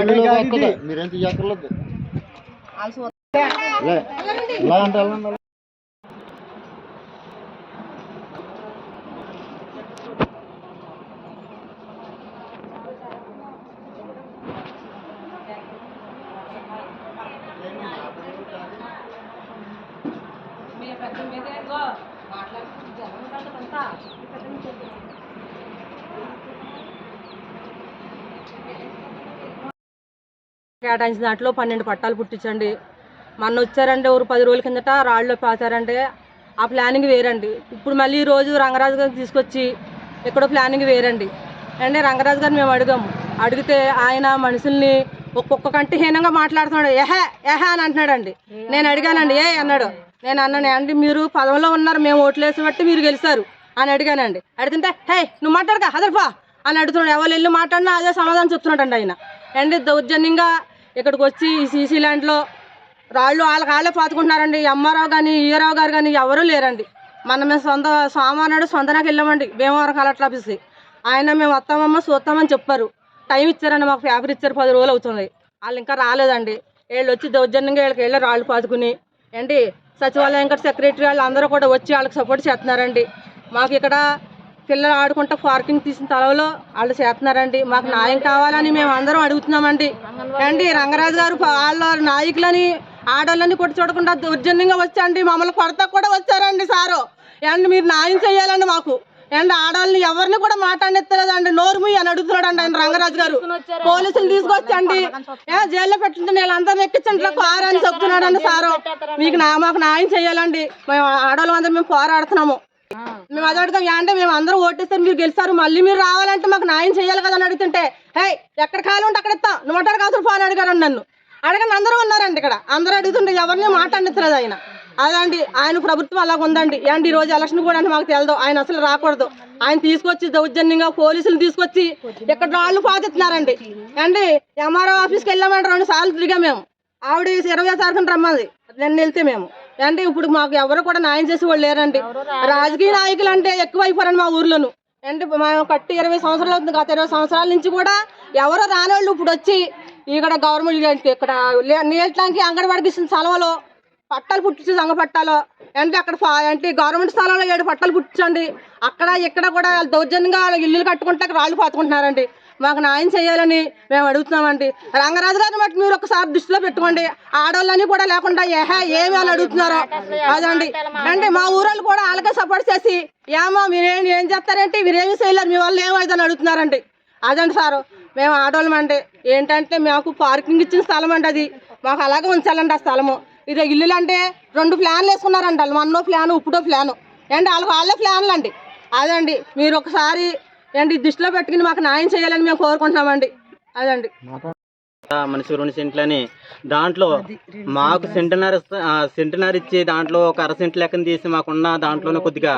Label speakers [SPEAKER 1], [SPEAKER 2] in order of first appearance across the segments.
[SPEAKER 1] బండిలోకి వస్తుంది మీరేం తీయక్కర్లేదు లే, ఇలా అంటే
[SPEAKER 2] కేటాయించిన దాంట్లో పన్నెండు పట్టాలు పుట్టించండి. మొన్న వచ్చారంటే ఒక పది రోజుల కిందట రాళ్ళు పాతారంటే ఆ ప్లానింగ్ వేరండి. ఇప్పుడు మళ్ళీ ఈరోజు రంగరాజు గారిని తీసుకొచ్చి ఎక్కడో ప్లానింగ్ వేరండి. అంటే రంగరాజు గారిని మేము అడిగాము. అడిగితే ఆయన మనుషుల్ని ఒక్కొక్క కంటి హీనంగా మాట్లాడుతున్నాడు. ఎహే ఏహే అని అంటున్నాడండి. నేను అడిగానండి ఏ అన్నాడు. నేను అన్నాను అండి మీరు పదవిలో ఉన్నారు మేము ఓట్లు వేసి బట్టి మీరు గెలిచారు అని అడిగానండి. అడిగితే హే నువ్వు మాట్లాడక హదర్ఫా అని అడుగుతున్నాడు. ఎవరు వెళ్ళి మాట్లాడినా అదే సమాధానం చెప్తున్నాడండి ఆయన. అండి దౌర్జన్యంగా ఇక్కడికి వచ్చి ఈ సీసీ ల్యాండ్లో రాళ్ళు వాళ్ళకి వాళ్ళే పాతుకుంటున్నారండి. ఎంఆర్ఓ కానీ ఈఆర్ఓ గారు కానీ ఎవరూ లేరండి. మన మేము సొంత సోమవారం సొంతనాకి వెళ్ళామండి. భీమవరం కలెక్టర్ ఆఫీస్కి. ఆయన మేము వస్తామమ్మ చూస్తామని చెప్పారు. టైం ఇచ్చారండి మాకు పేపర్ ఇచ్చారు పది రోజులు అవుతుంది. వాళ్ళు ఇంకా రాలేదండి. వీళ్ళు వచ్చి దౌర్జన్యంగా వీళ్ళకి వెళ్ళి రాళ్ళు పాతుకుని ఏంటి సచివాలయం ఇంకా సెక్రటరీ వాళ్ళు అందరూ కూడా వచ్చి వాళ్ళకి సపోర్ట్ చేస్తున్నారండి. మాకు ఇక్కడ పిల్లలు ఆడుకుంటా పార్కింగ్ తీసిన తలవలో వాళ్ళు చేస్తున్నారండి. మాకు న్యాయం కావాలని మేము అందరం అడుగుతున్నామండి. అండి రంగరాజు గారు వాళ్ళ నాయకులని ఆడవాళ్ళని కూడా చూడకుండా దౌర్జన్యంగా వచ్చండి మమ్మల్ని కొడతా కూడా వచ్చారండి సారు. అండ్ మీరు న్యాయం చేయాలండి మాకు. అండ్ ఆడవాళ్ళని ఎవరిని కూడా మాట్లాడెత్తలేదండి నోరు మీ అని అడుగుతున్నాడు ఆయన రంగరాజు గారు. పోలీసులు తీసుకొచ్చండి. జైల్లో పెట్టండి వీళ్ళందరినీ ఎక్కించండి ఇట్లా కారు అని చెప్తున్నాడండి సారు. మీకు నా మాకు న్యాయం చేయాలండి. మేము ఆడవాళ్ళు అందరం మేము పోరాడుతున్నాము. మేము అదడుతాం అడుగుతాం అంటే మేము అందరూ ఓటేస్తే మీరు గెలుస్తారు మళ్ళీ మీరు రావాలంటే మాకు న్యాయం చేయాలి కదా అని అడుగుతుంటే హే ఎక్కడ ఖాళీ ఉంటే అక్కడ ఇస్తాం నువ్వు అంటారు కాదు ఫోన్ అడిగారు నన్ను. అడగండి అందరూ ఉన్నారండి ఇక్కడ. అందరూ అడుగుతుంటే ఎవరిని మాట్లాడలేదు ఆయన. అదండి ఆయన ప్రభుత్వం అలాగ ఉందండి. ఏంటి ఈ రోజు ఎలక్షన్ కూడా అంటే మాకు తెలదు ఆయన అసలు రాకూడదు. ఆయన తీసుకొచ్చి దౌర్జన్యంగా పోలీసులు తీసుకొచ్చి ఇక్కడ వాళ్ళు పాతిస్తున్నారండి అండి ఎంఆర్ఓ ఆఫీస్కి వెళ్ళామంటే రెండు సార్లు తిరిగాం మేము. ఆవిడ ఇరవై తారీఖున రమ్మంది నిన్న వెళ్తే మేము. అంటే ఇప్పుడు మాకు ఎవరు కూడా న్యాయం చేసే వాళ్ళు లేరండి. రాజకీయ నాయకులు అంటే ఎక్కువ అయిపోరండి మా ఊర్లోను. అంటే మేము కట్టి ఇరవై సంవత్సరాలు అవుతుంది గత ఇరవై సంవత్సరాల నుంచి కూడా ఎవరో రానివాళ్ళు ఇప్పుడు వచ్చి ఇక్కడ గవర్నమెంట్ ఇక్కడ లే- నీళ్ళ ట్యాంకి అంగన్వాడికి ఇచ్చిన స్థలంలో పట్టాలు పుట్టించి సంఘ పట్టాలు. అంటే అక్కడ అంటే గవర్నమెంట్ స్థలంలో ఏడు పట్టాలు పుట్టించండి. అక్కడ ఇక్కడ కూడా వాళ్ళు దౌర్జన్యంగా వాళ్ళ ఇల్లులు కట్టుకుంటే రాళ్ళు పాతుకుంటున్నారండి. మాకు న్యాయం చేయాలని మేము అడుగుతున్నామండి. రంగరాజు గారిని బట్టి మీరు ఒకసారి దృష్టిలో పెట్టుకోండి. ఆడవాళ్ళని కూడా లేకుండా ఏహా ఏమి అని అడుగుతున్నారో. అదండి. అంటే మా ఊరోళ్ళు కూడా వాళ్ళకే సపోర్ట్ చేసి ఏమో మీరేం ఏం చేస్తారంటే? మీరేమి చేయలేరు మీ వాళ్ళు ఏమైందని అడుగుతున్నారండి. అదండి సారు. మేము ఆడవాళ్ళం అండి. ఏంటంటే మాకు పార్కింగ్ ఇచ్చిన స్థలం అండి అది. మాకు అలాగే ఉంచాలండి ఆ స్థలము. ఇది ఇల్లులు అంటే రెండు ప్లాన్లు వేసుకున్నారండి వాళ్ళు. మొన్నో ప్లాను ఇప్పుడో ప్లాను ఏంటి వాళ్ళకి వాళ్ళే ప్లాన్లు అండి అదండి. మీరు ఒకసారి ఏంటి దృష్టిలో పెట్టుకుని మాకు న్యాయం చేయాలని మేము కోరుకుంటున్నామండి. అదండి.
[SPEAKER 3] మనిషి రెండు సెంట్లని దాంట్లో మాకు సెంటున్నర సెంటున్నర ఇచ్చి దాంట్లో ఒక అర సెంట్ లెక్కన తీసి మాకున్న దాంట్లోనే కొద్దిగా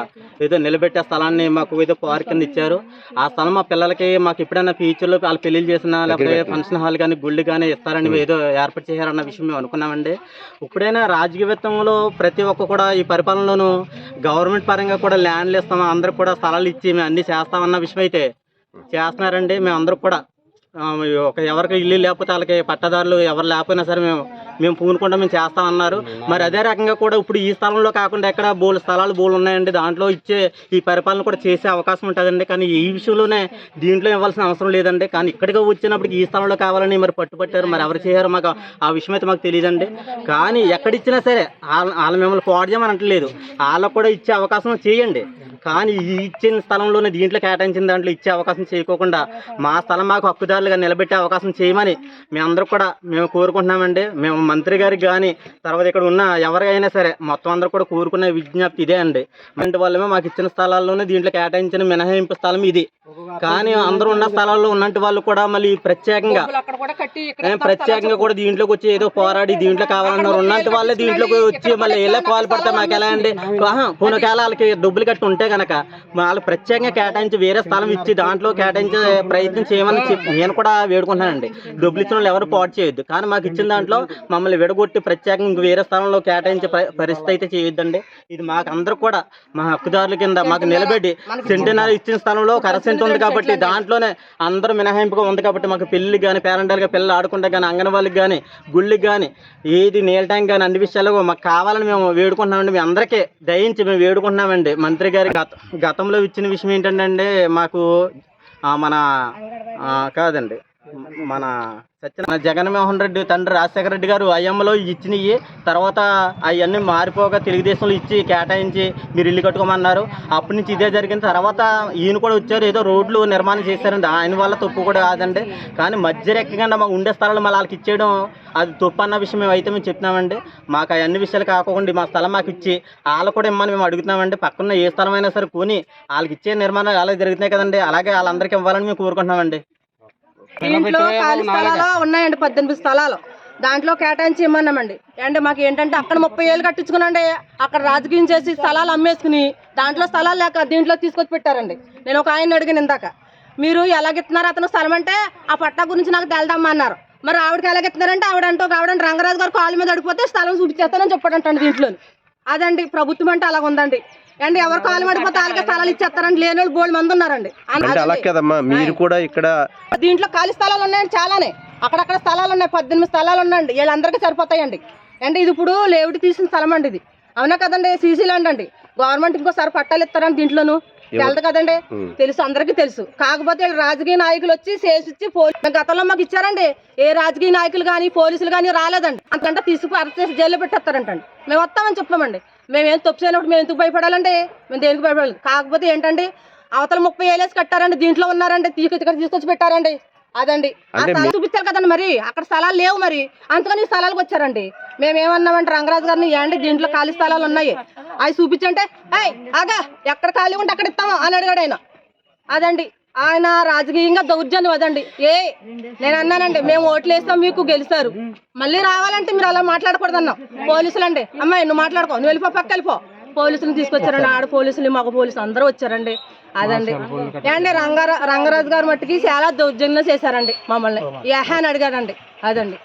[SPEAKER 3] ఏదో నిలబెట్టే స్థలాన్ని మాకు ఏదో పార్క్ కింద ఇచ్చారు. ఆ స్థలం మా పిల్లలకి మాకు ఎప్పుడైనా ఫ్యూచర్లో వాళ్ళు పెళ్ళిళ్ళు చేసినా లేకపోతే ఫంక్షన్ హాల్ కానీ గుళ్ళు కానీ ఇస్తారని ఏదో ఏర్పాటు చేశారన్న విషయం మేము అనుకున్నామండి. ఇప్పుడైనా రాజకీయవేత్తంలో ప్రతి ఒక్క కూడా ఈ పరిపాలనలోనూ గవర్నమెంట్ పరంగా కూడా ల్యాండ్లు ఇస్తాం అందరికి కూడా స్థలాలు ఇచ్చి మేము అన్ని చేస్తామన్న విషయం అయితే చేస్తున్నారండి. మేము అందరూ కూడా ఒక ఎవరికి ఇల్లు లేకపోతే వాళ్ళకి పట్టదారులు ఎవరు లేకపోయినా సరే మేము మేము పూనుకుంటా మేము చేస్తామన్నారు మరి అదే రకంగా కూడా ఇప్పుడు ఈ స్థలంలో కాకుండా ఎక్కడ బోలు స్థలాలు బోలు ఉన్నాయండి. దాంట్లో ఇచ్చే ఈ పరిపాలన కూడా చేసే అవకాశం ఉంటుందండి. కానీ ఈ విషయంలోనే దీంట్లో ఇవ్వాల్సిన అవసరం లేదండి. కానీ ఇక్కడికి వచ్చినప్పటికి ఈ స్థలంలో కావాలని మరి పట్టుపట్టారు మరి ఎవరు చేయారు మాకు ఆ విషయం అయితే మాకు తెలియదండి. కానీ ఎక్కడిచ్చినా సరే వాళ్ళ వాళ్ళ మిమ్మల్ని పాడు చేయమని అంటలేదు. వాళ్ళకు కూడా ఇచ్చే అవకాశం చేయండి. కానీ ఈ ఇచ్చిన స్థలంలోనే దీంట్లో కేటాయించిన దాంట్లో ఇచ్చే అవకాశం చేయకోకుండా మా స్థలం మాకు హక్కుదారులుగా నిలబెట్టే అవకాశం చేయమని మేమందరూ కూడా మేము కోరుకుంటున్నామండి. మేము మంత్రి గారికి కానీ తర్వాత ఇక్కడ ఉన్న ఎవరికైనా సరే మొత్తం అందరూ కూడా కోరుకునే విజ్ఞప్తి ఇదే అండి. అంటే వాళ్ళమే మాకు ఇచ్చిన స్థలాల్లోనే దీంట్లో కేటాయించిన మినహాయింపు స్థలం ఇది. కానీ అందరూ ఉన్న స్థలాల్లో ఉన్నట్టు వాళ్ళు కూడా మళ్ళీ ప్రత్యేకంగా ప్రత్యేకంగా కూడా దీంట్లోకి వచ్చి ఏదో పోరాడి దీంట్లో కావాలన్నారు. ఉన్నంత వాళ్ళే దీంట్లోకి వచ్చి మళ్ళీ ఎలా పాల్పడతారు మాకు ఎలా అండి పూనకాల వాళ్ళకి డబ్బులు కట్టి ఉంటే కనుక వాళ్ళు ప్రత్యేకంగా కేటాయించి వేరే స్థలం ఇచ్చి దాంట్లో కేటాయించే ప్రయత్నం చేయమని నేను కూడా వేడుకుంటున్నానండి. డబ్బులు ఇచ్చిన వాళ్ళు ఎవరు పాటు చేయొద్దు. కానీ మాకు ఇచ్చిన దాంట్లో మమ్మల్ని విడగొట్టి ప్రత్యేకంగా ఇంక వేరే స్థలంలో కేటాయించే పరిస్థితి అయితే చేయొద్దండి. ఇది మాకు అందరూ కూడా మా హక్కుదారుల కింద మాకు నిలబెట్టి సెంటున్నర ఇచ్చిన స్థలంలో ఒక అర ఉంది కాబట్టి దాంట్లోనే అందరూ మినహాయింపుగా ఉంది కాబట్టి మాకు పెళ్ళి కానీ పేరెంటాలుగా పిల్లలు ఆడుకుంటే కానీ అంగన్వాళ్ళకి కానీ గుళ్ళకి కానీ ఏది నీళ్ళ ట్యాంక్ కానీ అన్ని విషయాలు మాకు కావాలని మేము వేడుకుంటున్నామండి. మీ అందరికీ దయించి మేము వేడుకుంటున్నామండి. మంత్రి గారికి గత గతంలో ఇచ్చిన విషయం ఏంటంటే మాకు మన కాదండి మన సత్య జగన్మోహన్ రెడ్డి తండ్రి రాజశేఖర రెడ్డి గారు అయ్యమ్మలో ఇచ్చినవి. తర్వాత అవన్నీ మారిపోగా తెలుగుదేశంలో ఇచ్చి కేటాయించి మీరు ఇల్లు కట్టుకోమన్నారు. అప్పటి నుంచి ఇదే జరిగిన తర్వాత ఈయన కూడా వచ్చారు. ఏదో రోడ్లు నిర్మాణం చేశారండి. ఆయన వల్ల తప్పు కూడా కాదండి. కానీ మధ్య రెక్కకుండా మాకు ఉండే స్థలాలు మళ్ళీ వాళ్ళకి ఇచ్చేయడం అది తప్పు అన్న విషయం మేము అయితే మేము చెప్తున్నామండి మాకు అన్ని విషయాలు కాకుండా మా స్థలం మాకు ఇచ్చి వాళ్ళు కూడా ఇమ్మని మేము అడుగుతున్నామండి. పక్కన ఏ స్థలమైనా సరే కొని వాళ్ళకి ఇచ్చే నిర్మాణాలు అలాగే జరుగుతున్నాయి కదండి. అలాగే వాళ్ళందరికీ ఇవ్వాలని మేము కోరుకుంటున్నామండి.
[SPEAKER 2] దీంట్లో ఖాళీ స్థలాలు ఉన్నాయండి పద్దెనిమిది స్థలాలు. దాంట్లో కేటాయించి ఇమ్మన్నామండి అంటే మాకు ఏంటంటే అక్కడ ముప్పై ఏళ్ళు కట్టించుకునండి అక్కడ రాజకీయం చేసి స్థలాలు అమ్మేసుకుని దాంట్లో స్థలాలు లేక దీంట్లో తీసుకొచ్చి పెట్టారండి. నేను ఒక ఆయన అడిగిన ఇందాక. మీరు ఎలాగిస్తున్నారు అతను స్థలం అంటే ఆ పట్టా గురించి నాకు తెలదమ్మా అన్నారు మరి ఆవిడకి ఎలాగిస్తున్నారంటే ఆవిడ అంటే ఒక ఆవిడ రంగరాజు గారు కాళ్ళ మీద అడిగిపోతే స్థలం చూపించేస్తానని చెప్పాడంటండి దీంట్లో అదండి ప్రభుత్వం అంటే అలాగ ఉందండి అండి ఎవరు కాలు పడిపోతే వాళ్ళకి స్థలాలు ఇచ్చేస్తారండి? లేని వాళ్ళు బోల్డ్ మంది ఉన్నారండి.
[SPEAKER 4] అంటే అలా కదమ్మా మీరు కూడా ఇక్కడ
[SPEAKER 2] దీంట్లో ఖాళీ స్థలాలు ఉన్నాయండి చాలానే. అక్కడక్కడ స్థలాలు ఉన్నాయి పద్దెనిమిది స్థలాలు ఉన్నాయండి. వీళ్ళందరికీ సరిపోతాయండి. అంటే ఇది ఇప్పుడు లేవుడి తీసిన స్థలం అండి ఇది. అవునా కదండి సీసీ ల్యాండ్ అండి. గవర్నమెంట్ ఇంకోసారి పట్టాలు ఇస్తారండి దీంట్లోను. తెలదు కదండి. తెలుసు అందరికీ తెలుసు. కాకపోతే వీళ్ళు రాజకీయ నాయకులు వచ్చి చేసిచ్చి పోలీసు గతంలో మాకు ఇచ్చారండి. ఏ రాజకీయ నాయకులు కానీ పోలీసులు కానీ రాలేదండి. అంతంటే తీసుకు అరెస్ట్ చేసి జైల్లో పెట్టేస్తారంటండి. మేము వస్తామని చెప్పామండి. మేము తప్పు చేయనప్పుడు మేము ఎందుకు భయపడాలండి? మేము దేనికి భయపడాలి? కాకపోతే ఏంటండి? అవతల ముప్పై ఏళ్ళేసి కట్టారండి దీంట్లో ఉన్నారండి తీసుకు ఇక్కడ తీసుకొచ్చి పెట్టారండి. అదండి. ఆ స్థలాలు చూపించారు కదండి మరి. అక్కడ స్థలాలు లేవు మరి. అందుకని స్థలాలకు వచ్చారండి. మేము ఏమన్నామంటే రంగరాజు గారిని ఏంటి దీంట్లో ఖాళీ స్థలాలు ఉన్నాయి. అవి చూపించంటే ఏయ్ ఆగా ఎక్కడ ఖాళీ ఉంటే అక్కడ ఇస్తాము అని అడిగాడు ఆయన. అదండి. ఆయన రాజకీయంగా దౌర్జన్యం వదండి ఏ నేను అన్నానండి మేము ఓట్లు వేస్తాం మీకు గెలుస్తారు. మళ్ళీ రావాలంటే మీరు అలా మాట్లాడకూడదు అన్నాం పోలీసులు అండి అమ్మాయి నువ్వు మాట్లాడుకో నువ్వు వెళ్ళిపో పక్క వెళ్ళిపో. పోలీసులు తీసుకొచ్చారండి ఆడ పోలీసులు మగ పోలీసులు అందరూ వచ్చారండి. అదండి. అండి రంగారా రంగరాజు గారు మట్టుకి చాలా దౌర్జన్యం చేశారండి మమ్మల్ని. యహా అని అడిగాడండి అదండి.